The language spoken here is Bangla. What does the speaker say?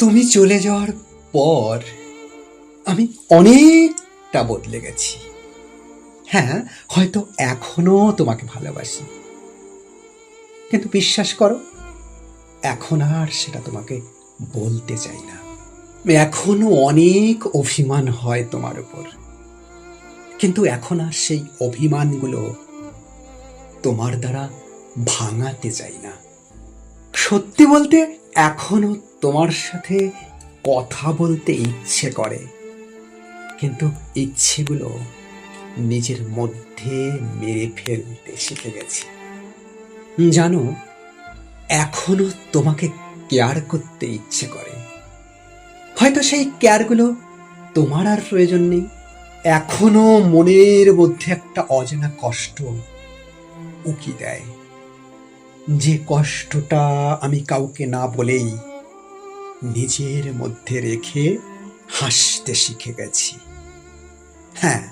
তুমি চলে যাওয়ার পর আমি অনেকটা বদলে গেছি। হ্যাঁ হয়তো এখনও তোমাকে ভালোবাসি। কিন্তু বিশ্বাস করো, এখন আর সেটা তোমাকে বলতে চাই না। এখনও অনেক অভিমান হয় তোমার উপর। কিন্তু এখন আর সেই অভিমানগুলো তোমার দ্বারা ভাঙাতে চাই না। সত্যি বলতে এখনও তোমার সাথে কথা বলতে ইচ্ছে করে। কিন্তু ইচ্ছেগুলো নিজের মধ্যে মেরে ফেলতে শিখে গেছি। জানো, এখনও তোমাকে কেয়ার করতে ইচ্ছে করে। হয়তো সেই কেয়ারগুলো তোমার আর প্রয়োজন নেই। এখনও মনের মধ্যে একটা অজানা কষ্ট উকি দেয়। যে কষ্টটা আমি কাউকে না বলেই নিজের মধ্যে রেখে হাসতে শিখে গেছি। হ্যাঁ